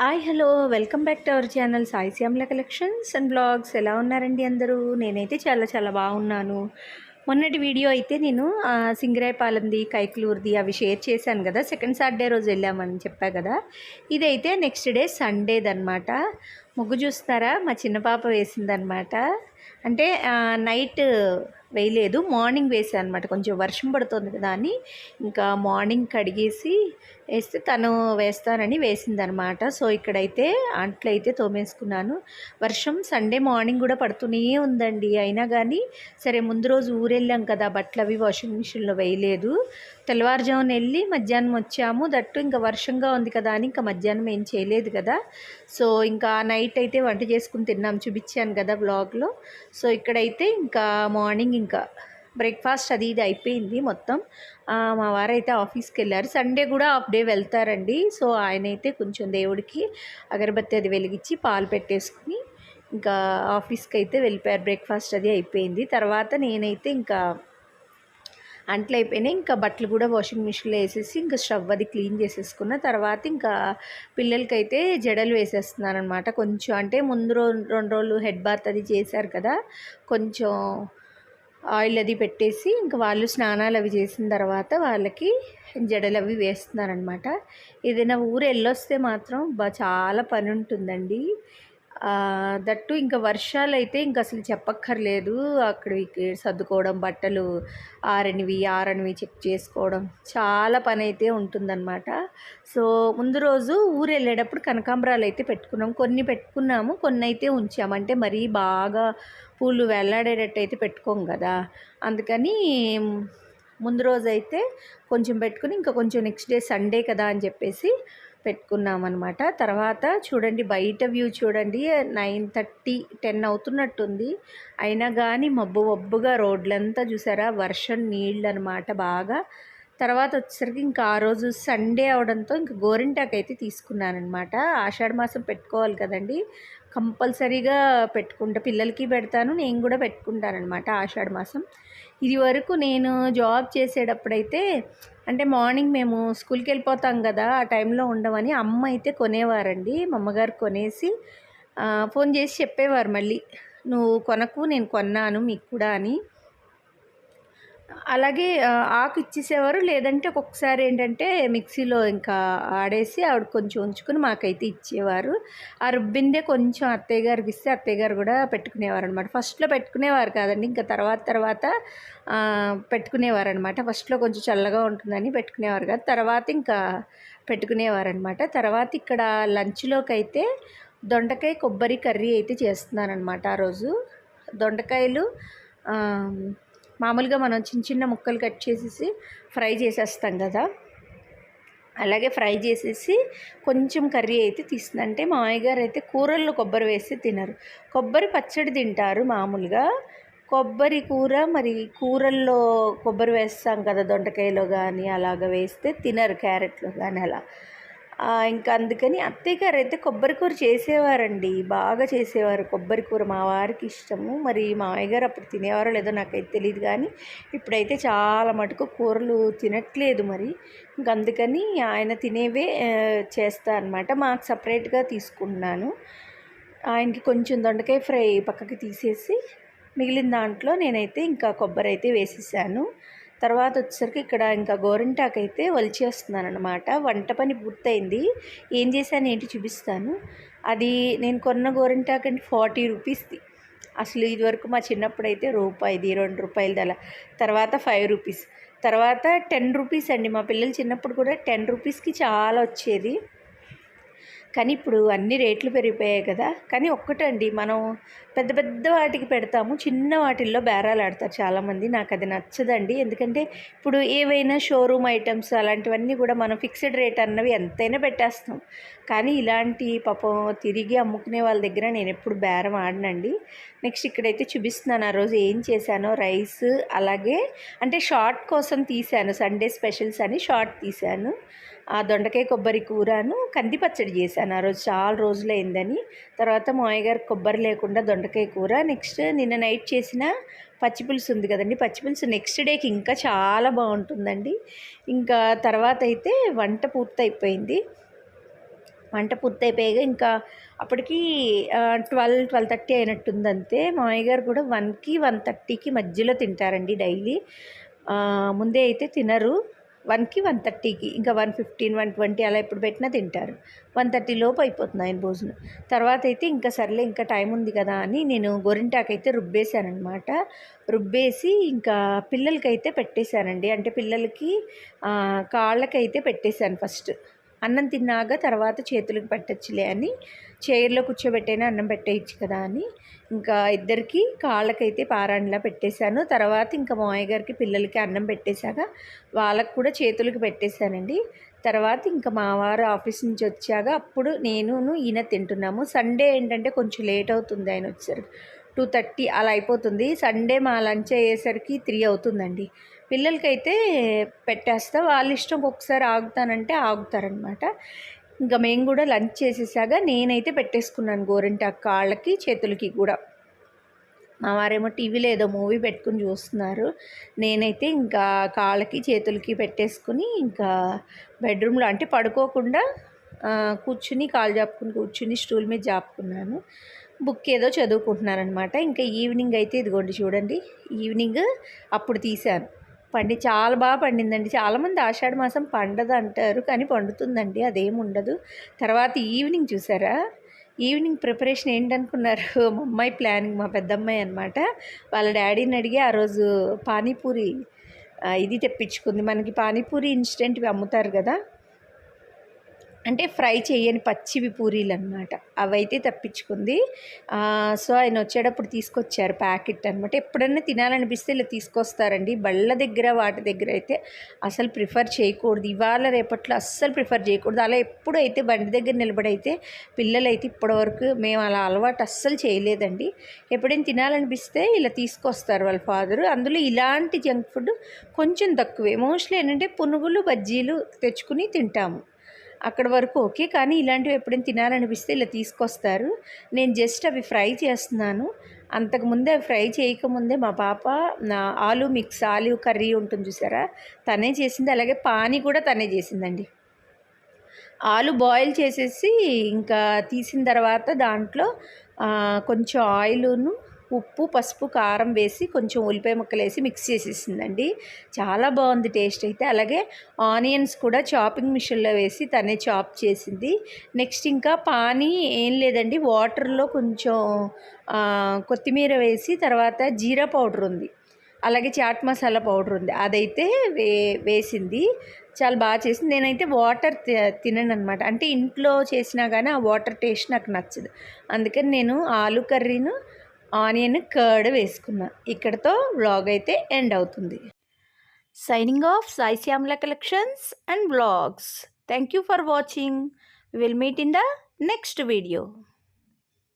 Hi hello. Welcome back to our channel Sai Shyamla collections and blogs. ఎలా ఉన్నారండి అందరూ? నేనైతే చాలా చాలా బాగున్నాను. మొన్నటి వీడియో అయితే నేను సింగరాయపాలెంది కైకులూరుది అవి షేర్ చేశాను కదా. సెకండ్ సాటర్డే రోజు వెళ్ళామని చెప్పా కదా. ఇదైతే నెక్స్ట్ డే సండేదన్నమాట. ముగ్గు చూస్తారా? మా చిన్న పాప వేసిందనమాట అంటే నైట్ వేయలేదు. మార్నింగ్ వేసాను అనమాట కొంచెం వర్షం పడుతుంది కదా అని. ఇంకా మార్నింగ్ కడిగేసి వేస్తే తను వేస్తానని వేసిందనమాట సో ఇక్కడైతే అంట్లు అయితే తోమేసుకున్నాను. వర్షం సండే మార్నింగ్ కూడా పడుతూనే ఉందండి. అయినా కానీ సరే ముందు రోజు ఊరెళ్ళాం కదా. బట్టలు అవి వాషింగ్ మిషన్లో వేయలేదు. తెల్లవారుజామున వెళ్ళి మధ్యాహ్నం వచ్చాము. దట్టు ఇంకా వర్షంగా ఉంది కదా అని ఇంకా మధ్యాహ్నం ఏం చేయలేదు కదా. సో ఇంకా నైట్ అయితే వంట చేసుకుని తిన్నాం. చూపించాను కదా బ్లాగ్లో సో ఇక్కడైతే ఇంకా మార్నింగ్ ఇంకా బ్రేక్ఫాస్ట్ అది ఇది అయిపోయింది మొత్తం. మా మా వారైతే ఆఫీస్కి వెళ్ళారు. సండే కూడా హాఫ్ డే వెళ్తారండి. సో ఆయన అయితే కొంచెం దేవుడికి అగరబత్తి అది వెలిగించి పాలు పెట్టేసుకుని ఇంకా ఆఫీస్కి అయితే వెళ్ళిపోయారు. బ్రేక్ఫాస్ట్ అది అయిపోయింది. తర్వాత నేనైతే ఇంకా అంట్లు అయిపోయినాయి. ఇంకా బట్టలు కూడా వాషింగ్ మిషన్లో వేసేసి ఇంకా స్టవ్ అది క్లీన్ చేసేసుకున్న తర్వాత ఇంకా పిల్లలకైతే జడలు వేసేస్తున్నాను అనమాట కొంచెం అంటే ముందు రోజు రెండు రోజులు హెడ్ బాత్ అది చేశారు కదా. కొంచెం ఆయిల్ అది పెట్టేసి ఇంకా వాళ్ళు స్నానాలు అవి చేసిన తర్వాత వాళ్ళకి జడలు అవి వేస్తున్నారనమాట ఏదైనా ఊరు వెళ్ళొస్తే మాత్రం బా చాలా పని ఉంటుందండి. దట్టు ఇంకా వర్షాలు అయితే ఇంకా అసలు చెప్పక్కర్లేదు. అక్కడ సర్దుకోవడం బట్టలు ఆరనివి ఆరనివి చెక్ చేసుకోవడం చాలా పని అయితే ఉంటుందన్నమాట. సో ముందు రోజు ఊరు వెళ్ళేటప్పుడు కనకాంబరాలు అయితే పెట్టుకున్నాం. కొన్ని పెట్టుకున్నాము కొన్ని అయితే ఉంచాము అంటే మరీ బాగా పూలు వెల్లాడేటట్టు అయితే పెట్టుకోం కదా అందుకని ముందు రోజు అయితే కొంచెం పెట్టుకుని ఇంకా కొంచెం నెక్స్ట్ డే సండే కదా అని చెప్పేసి పెట్టుకున్నాం అనమాట తర్వాత చూడండి బయట వ్యూ చూడండి నైన్ థర్టీ టెన్ అవుతున్నట్టుంది. అయినా కానీ మబ్బు మబ్బుగా రోడ్లంతా చూసారా? వర్షం నీళ్ళు అనమాట బాగా. తర్వాత వచ్చేసరికి ఇంకా ఆ రోజు సండే అవడంతో ఇంకా గోరింటాకు అయితే తీసుకున్నానమాట ఆషాఢ మాసం పెట్టుకోవాలి కదండి. కంపల్సరీగా పెట్టుకుంటా. పిల్లలకి పెడతాను నేను కూడా పెట్టుకుంటానమాట ఆషాఢ మాసం. ఇది వరకు నేను జాబ్ చేసేటప్పుడైతే అంటే మార్నింగ్ మేము స్కూల్కి వెళ్ళిపోతాం కదా ఆ టైంలో ఉండమని అమ్మ అయితే కొనేవారండి. మా అమ్మగారు కొనేసి ఫోన్ చేసి చెప్పేవారు మళ్ళీ. నువ్వు కొనకు నేను కొన్నాను మీకు కూడా అని. అలాగే ఆకు ఇచ్చేసేవారు. లేదంటే ఒక్కొక్కసారి ఏంటంటే మిక్సీలో ఇంకా ఆడేసి ఆవిడ కొంచెం ఉంచుకుని మాకైతే ఇచ్చేవారు. ఆ రుబ్బిందే కొంచెం అత్తయ్య గారికి ఇస్తే అత్తయ్య గారు కూడా పెట్టుకునేవారు అనమాట ఫస్ట్లో పెట్టుకునేవారు కాదండి. ఇంకా తర్వాత తర్వాత పెట్టుకునేవారు అనమాట ఫస్ట్లో కొంచెం చల్లగా ఉంటుందని పెట్టుకునేవారు కాదు. తర్వాత ఇంకా పెట్టుకునేవారు అనమాట తర్వాత ఇక్కడ లంచ్లోకి అయితే దొండకాయ కొబ్బరి కర్రీ అయితే చేస్తున్నానమాట ఆ రోజు. దొండకాయలు మామూలుగా మనం చిన్న చిన్న ముక్కలు కట్ చేసేసి ఫ్రై చేసేస్తాం కదా. అలాగే ఫ్రై చేసేసి కొంచెం కర్రీ అయితే తీస్తుంది. అంటే మా అయ్యగారు అయితే కూరల్లో కొబ్బరి వేసి తినరు. కొబ్బరి పచ్చడి తింటారు మామూలుగా. కొబ్బరి కూర మరి కూరల్లో కొబ్బరి వేస్తాం కదా దొండకాయలో కానీ అలాగ వేస్తే తినరు క్యారెట్లో కానీ అలా. ఇంకా అందుకని అత్తయ్య గారు అయితే కొబ్బరి కూర చేసేవారండి. బాగా చేసేవారు కొబ్బరి కూర. మా వారికి ఇష్టము. మరి మా గారు అప్పుడు తినేవారో లేదో నాకైతే తెలియదు కానీ ఇప్పుడైతే చాలా మటుకు కూరలు తినట్లేదు మరి. ఇంక అందుకని ఆయన తినేవే చేస్తా అనమాట మాకు సపరేట్గా తీసుకున్నాను ఆయనకి కొంచెం దొండకాయ ఫ్రై పక్కకి తీసేసి మిగిలిన దాంట్లో నేనైతే ఇంకా కొబ్బరి అయితే వేసేసాను. తర్వాత వచ్చేసరికి ఇక్కడ ఇంకా గోరింటాకు అయితే వలిచేస్తున్నాను అనమాట వంట పని పూర్తయింది. ఏం చేశాను ఏంటి చూపిస్తాను. అది నేను కొన్న గోరింటాకు అంటే ఫార్టీ రూపీస్ది. అసలు ఇదివరకు మా చిన్నప్పుడు అయితే రూపాయిది రెండు రూపాయలది అలా. తర్వాత ఫైవ్ రూపీస్. తర్వాత టెన్ రూపీస్ అండి. మా పిల్లలు చిన్నప్పుడు కూడా టెన్ రూపీస్కి చాలా వచ్చేది. కానీ ఇప్పుడు అన్ని రేట్లు పెరిగిపోయాయి కదా. కానీ ఒక్కటండి మనం పెద్ద పెద్ద వాటికి పెడతాము. చిన్న వాటిల్లో బేరాలు ఆడతారు చాలామంది. నాకు అది నచ్చదండి. ఎందుకంటే ఇప్పుడు ఏవైనా షోరూమ్ ఐటమ్స్ అలాంటివన్నీ కూడా మనం ఫిక్స్డ్ రేట్ అన్నవి ఎంతైనా పెట్టేస్తాం. కానీ ఇలాంటి పాపం తిరిగి అమ్ముకునే వాళ్ళ దగ్గర నేను ఎప్పుడు బేరం ఆడనండి. నెక్స్ట్ ఇక్కడైతే చూపిస్తున్నాను. ఆ రోజు ఏం చేశానో రైస్ అలాగే అంటే షార్ట్ కోసం తీశాను. సండే స్పెషల్స్ అని షార్ట్ తీశాను. ఆ దొండకాయ కొబ్బరి కూరను కంది పచ్చడి చేశాను. ఆ రోజు చాలా రోజులైందని తర్వాత మా మామయ్య గారు కొబ్బరి లేకుండా దొండకాయ కూర నెక్స్ట్ నిన్న నైట్ చేసిన పచ్చిపులుసు ఉంది కదండి. పచ్చిపులుసు నెక్స్ట్ డేకి ఇంకా చాలా బాగుంటుందండి. ఇంకా తర్వాత అయితే వంట పూర్తయిపోయింది. వంట పూర్తయిపోయాక ఇంకా అప్పటికి ట్వెల్వ్ ట్వెల్వ్ థర్టీ అయినట్టుంది అంతే మామయ్య గారు కూడా వన్కి వన్ థర్టీకి మధ్యలో తింటారండి డైలీ. ముందే అయితే తినరు. వన్కి వన్ థర్టీకి ఇంకా వన్ ఫిఫ్టీన్ వన్ ట్వంటీ అలా ఎప్పుడు పెట్టినా తింటారు. వన్ థర్టీ లోపు అయిపోతుంది ఆయన భోజనం. తర్వాత అయితే ఇంకా సర్లే ఇంకా టైం ఉంది కదా అని నేను గొరింటాకైతే రుబ్బేశానమాట రుబ్బేసి ఇంకా పిల్లలకైతే పెట్టేశానండి. అంటే పిల్లలకి కాళ్ళకైతే పెట్టేశాను ఫస్ట్. అన్నం తిన్నాక తర్వాత చేతులకు పెట్టచ్చులే అని చైర్లో కూర్చోబెట్టైనా అన్నం పెట్టేయచ్చు కదా అని. ఇంకా ఇద్దరికి కాళ్ళకైతే పారాణిలా పెట్టేశాను. తర్వాత ఇంకా మామయ్య గారికి పిల్లలకి అన్నం పెట్టేశాక వాళ్ళకు కూడా చేతులకు పెట్టేశానండి. తర్వాత ఇంకా మా వారు ఆఫీస్ నుంచి వచ్చాక అప్పుడు నేను ఈయన తింటున్నాము. సండే ఏంటంటే కొంచెం లేట్ అవుతుంది ఆయన వచ్చేసరికి. టూ థర్టీ అలా అయిపోతుంది. సండే మా లంచ్ అయ్యేసరికి త్రీ అవుతుందండి. పిల్లలకైతే పెట్టేస్తా. వాళ్ళ ఇష్టం ఒకసారి ఆగుతానంటే ఆగుతారనమాట. ఇంకా మేము కూడా లంచ్ చేసేసాక నేనైతే పెట్టేసుకున్నాను గోరింటాకు కాళ్ళకి చేతులకి కూడా. మా వారేమో టీవీలో ఏదో మూవీ పెట్టుకుని చూస్తున్నారు. నేనైతే ఇంకా కాళ్ళకి చేతులకి పెట్టేసుకుని ఇంకా బెడ్రూమ్లో అంటే పడుకోకుండా కూర్చుని కాలు జాపుకుని కూర్చుని స్టూల్ మీద జాపుకున్నాను. బుక్ ఏదో చదువుకుంటున్నారనమాట. ఇంకా ఈవినింగ్ అయితే ఇదిగోండి చూడండి. ఈవినింగ్ అప్పుడు తీశాను. పండి చాలా బాగా పండిందండి. చాలామంది ఆషాఢ మాసం పండదు అంటారు కానీ పండుతుందండి. అదేమి ఉండదు. తర్వాత ఈవినింగ్ చూసారా? ఈవినింగ్ ప్రిపరేషన్ ఏంటనుకున్నారు? మా అమ్మాయి ప్లానింగ్ మా పెద్దమ్మాయి అనమాట వాళ్ళ డాడీని అడిగి ఆ రోజు పానీపూరి ఇది తెప్పించుకుంది. మనకి పానీపూరి ఇన్స్టెంట్వి అమ్ముతారు కదా? అంటే ఫ్రై చేయని పచ్చివి పూరీలు అనమాట అవైతే తప్పించుకుంది. సో ఆయన వచ్చేటప్పుడు తీసుకొచ్చారు ప్యాకెట్ అనమాట ఎప్పుడన్నా తినాలనిపిస్తే ఇలా తీసుకొస్తారండి. బళ్ళ దగ్గర వాటి దగ్గర అయితే అసలు ప్రిఫర్ చేయకూడదు. ఇవాళ రేపట్లో అస్సలు ప్రిఫర్ చేయకూడదు. అలా ఎప్పుడైతే బండి దగ్గర నిలబడైతే పిల్లలైతే ఇప్పటివరకు మేము అలా అలవాటు అస్సలు చేయలేదండి. ఎప్పుడైనా తినాలనిపిస్తే ఇలా తీసుకొస్తారు వాళ్ళ ఫాదరు. అందులో ఇలాంటి జంక్ ఫుడ్ కొంచెం తక్కువే. మోస్ట్లీ ఏంటంటే పునుగులు బజ్జీలు తెచ్చుకుని తింటాము. అక్కడ వరకు ఓకే కానీ ఇలాంటివి ఎప్పుడైనా తినాలనిపిస్తే ఇలా తీసుకొస్తారు. నేను జస్ట్ అవి ఫ్రై చేస్తున్నాను. అంతకుముందే అవి ఫ్రై చేయకముందే మా పాప నా ఆలు మిక్స్ ఆలు కర్రీ ఉంటుంది చూసారా? తనే చేసింది. అలాగే పానీ కూడా తనే చేసిందండి. ఆలు బాయిల్ చేసేసి ఇంకా తీసిన తర్వాత దాంట్లో కొంచెం ఆయిలును ఉప్పు పసుపు కారం వేసి కొంచెం ఉల్లిపాయ ముక్కలు వేసి మిక్స్ చేసేసిందండి. చాలా బాగుంది టేస్ట్ అయితే. అలాగే ఆనియన్స్ కూడా చాపింగ్ మిషన్లో వేసి తనే చాప్ చేసింది. నెక్స్ట్ ఇంకా పానీ ఏం లేదండి. వాటర్లో కొంచెం కొత్తిమీర వేసి తర్వాత జీరా పౌడర్ ఉంది. అలాగే చాట్ మసాలా పౌడర్ ఉంది. అదైతే వే వేసింది. చాలా బాగా చేసింది. నేనైతే వాటర్ తినను అనమాట అంటే ఇంట్లో చేసినా కానీ ఆ వాటర్ టేస్ట్ నాకు నచ్చదు. అందుకని నేను ఆలు కర్రీను ఆనియన్ కర్డ్ వేసుకున్నా. ఇక్కడతో వ్లాగ్ అయితే ఎండ్ అవుతుంది. Signing off Sai Shyamla collections and vlogs thank you for watching will meet in the next video